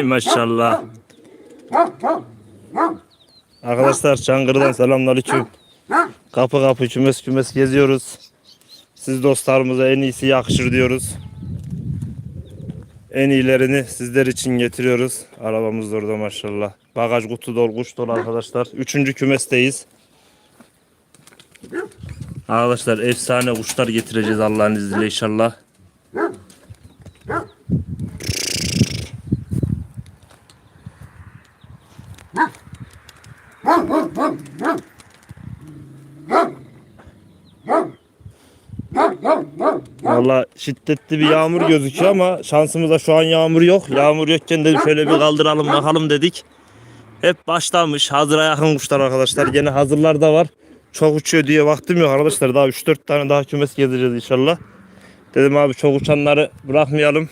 Ay maşallah. Arkadaşlar Çankırı'dan selamünaleyküm. Kapı kapı kümes kümes geziyoruz. Siz dostlarımıza en iyisi yakışır diyoruz. En iyilerini sizler için getiriyoruz. Arabamız da orada maşallah. Bagaj kutu dolu, kuş dolu arkadaşlar. Üçüncü kümesteyiz. Arkadaşlar efsane kuşlar getireceğiz Allah'ın izniyle inşallah. Valla şiddetli bir yağmur gözüküyor ama şansımızda şu an yağmur yok. Yağmur yokken de şöyle bir kaldıralım bakalım dedik. Hep başlamış. Hazıra yakın kuşlar arkadaşlar. Gene hazırlar da var. Çok uçuyor diye vaktim yok arkadaşlar. Daha 3-4 tane daha kümes gezeceğiz inşallah. Dedim abi çok uçanları bırakmayalım.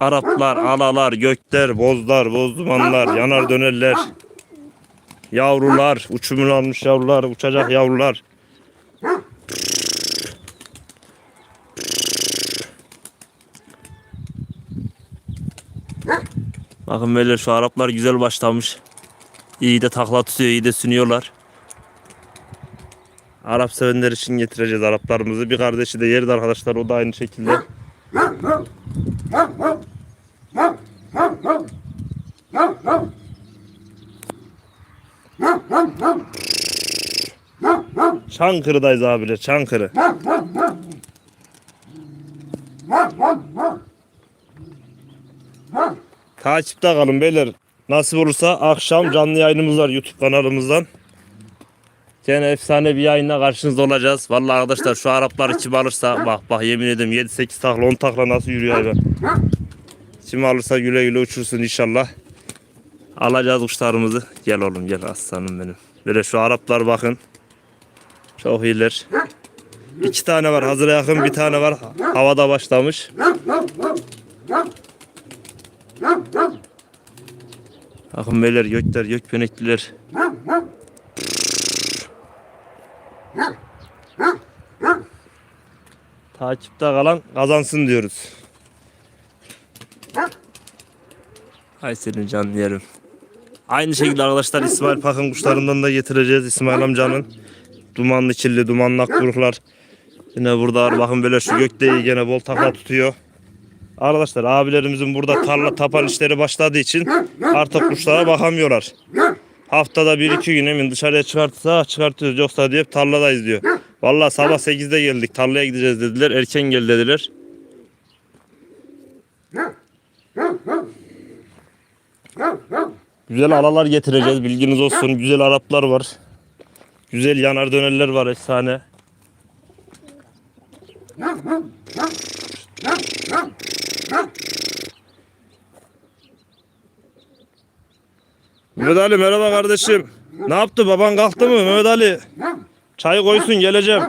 Araplar, alalar, gökler, bozlar, bozdumanlar, yanar dönerler. Yavrular, uçumun almış yavrular, uçacak yavrular. Bakın böyle şu Araplar güzel başlamış. İyi de takla tutuyor, iyi de sünüyorlar. Arap sevenler için getireceğiz Araplarımızı. Bir kardeşi de yerde arkadaşlar o da aynı şekilde. Çankırı'dayız abiler, Çankırı. Takipte kalın beyler. Nasip olursa akşam canlı yayınımız var YouTube kanalımızdan. Gene efsane bir yayınla karşınızda olacağız. Vallahi arkadaşlar şu Arapları kim alırsa bak bak yemin ederim 7-8 takla 10 takla nasıl yürüyor hayvan. Kim alırsa güle güle uçursun inşallah. Alacağız kuşlarımızı. Gel oğlum gel aslanım benim. Böyle şu Araplar bakın. Çok iyiler. İki tane var hazıra yakın bir tane var havada başlamış. Bakın beyler gökler gökbenekliler. Takipte kalan kazansın diyoruz. Hay senin can yerim. Aynı şekilde arkadaşlar İsmail Pakın kuşlarından da getireceğiz İsmail amcanın. Dumanlı kirli, dumanlı akburuklar. Yine burada. Bakın böyle şu gökdeği gene bol takla tutuyor. Arkadaşlar abilerimizin burada tarla tapan işleri başladığı için artık kuşlara bakamıyorlar. Haftada bir iki gün emin dışarıya çıkartsa çıkartıyoruz yoksa diye hep tarladayız diyor. Vallahi sabah 8'de geldik tarlaya gideceğiz dediler erken gel dediler. Güzel alalar getireceğiz bilginiz olsun. Güzel Araplar var. Güzel yanar dönerler var efsane. Mehmet Ali merhaba kardeşim. Ne yaptı baban kalktı mı Mehmet Ali? Çayı koysun geleceğim.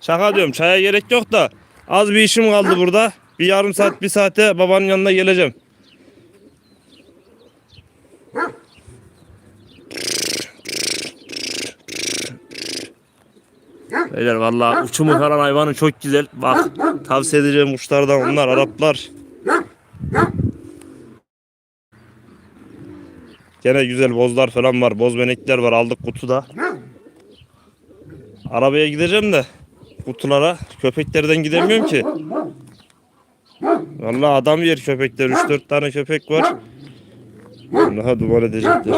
Şaka diyorum çaya gerek yok da az bir işim kaldı burada. Bir yarım saat bir saate babanın yanına geleceğim. Beyler valla uçumu falan hayvanı çok güzel. Bak tavsiye edeceğim kuşlardan onlar Araplar. Gene güzel bozlar falan var. Boz benekler var. Aldık kutuda. Arabaya gideceğim de kutulara. Köpeklerden gidemiyorum ki. Vallahi adam yer köpekler. 3-4 tane köpek var. Daha duman edecekler.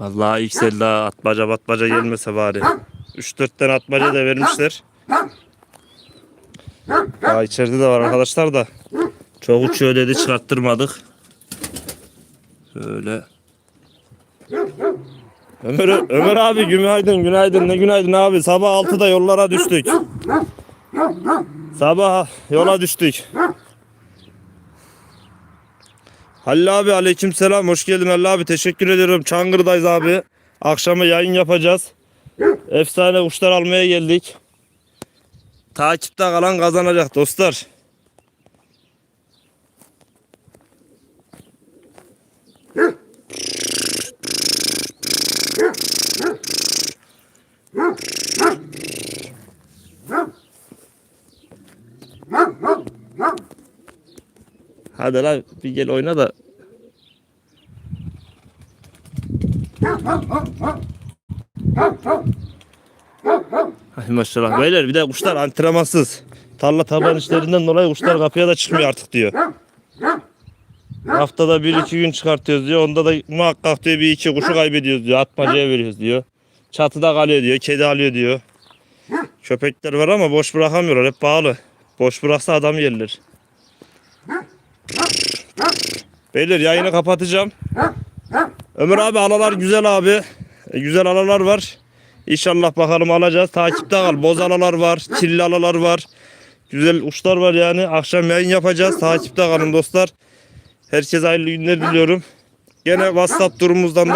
Vallahi yükseldi ha. Atmaca batmaca gelmese bari. 3-4 tane atmaca da vermişler. Daha içeride de var arkadaşlar da. Çok uçuyor dedi çıkarttırmadık. Şöyle. Ömer, Ömer abi günaydın günaydın ne günaydın abi sabah 6'da yollara düştük. Sabah yola düştük. Halil abi aleyküm selam. Hoş geldin Halil abi. Teşekkür ediyorum. Çangır'dayız abi. Akşama yayın yapacağız. Efsane kuşlar almaya geldik. Takipte kalan kazanacak dostlar. Hadi lan bir gel oyna da Ay maşallah. Beyler bir de kuşlar antrenmansız. Tarla taban işlerinden dolayı kuşlar kapıya da çıkmıyor artık diyor. Haftada bir iki gün çıkartıyoruz diyor. Onda da muhakkak diyor bir iki kuşu kaybediyoruz diyor. Atmacaya veriyoruz diyor. Çatıda kalıyor diyor. Kedi alıyor diyor. Köpekler var ama boş bırakamıyorlar. Hep bağlı. Boş bıraksa adam yerler. Beyler yayını kapatacağım. Ömer abi alalar güzel abi. E, güzel alalar var. İnşallah bakalım alacağız. Takipte kal. Boz alalar var. Çilli alalar var. Güzel uçlar var yani. Akşam yayın yapacağız. Takipte kalın dostlar. Herkese hayırlı günler diliyorum. Gene WhatsApp durumumuzdan da